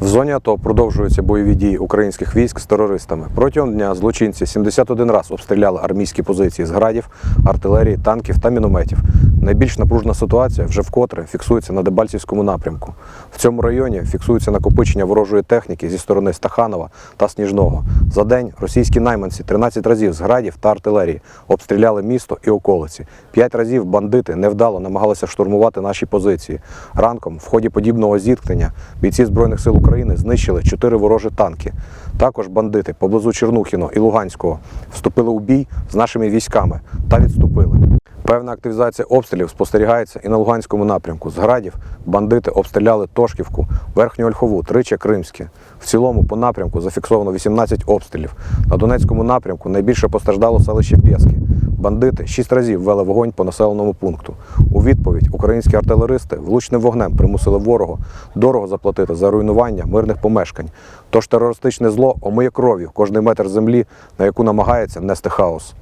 В зоні АТО продовжуються бойові дії українських військ з терористами. Протягом дня злочинці 71 раз обстріляли армійські позиції з градів, артилерії, танків та мінометів. Найбільш напружена ситуація вже вкотре фіксується на Дебальцівському напрямку. В цьому районі фіксується накопичення ворожої техніки зі сторони Стаханова та Сніжного. За день російські найманці 13 разів з градів та артилерії обстріляли місто і околиці. П'ять разів бандити невдало намагалися штурмувати наші позиції. Ранком, в ході подібного зіткнення, бійці Збройних сил України знищили чотири ворожі танки. Також бандити поблизу Чернухіного і Луганського вступили у бій з нашими військами та відступили. Певна активізація обстрілів спостерігається і на Луганському напрямку. З градів бандити обстріляли Тошківку, Верхню Ольхову, Триче Кримське. В цілому по напрямку зафіксовано 18 обстрілів. На Донецькому напрямку найбільше постраждало селище Пєски. Бандити шість разів вели вогонь по населеному пункту. У відповідь українські артилеристи влучним вогнем примусили ворогу дорого заплатити за руйнування мирних помешкань. Тож терористичне зло омиє кров'ю кожний метр землі, на яку намагається нести хаос.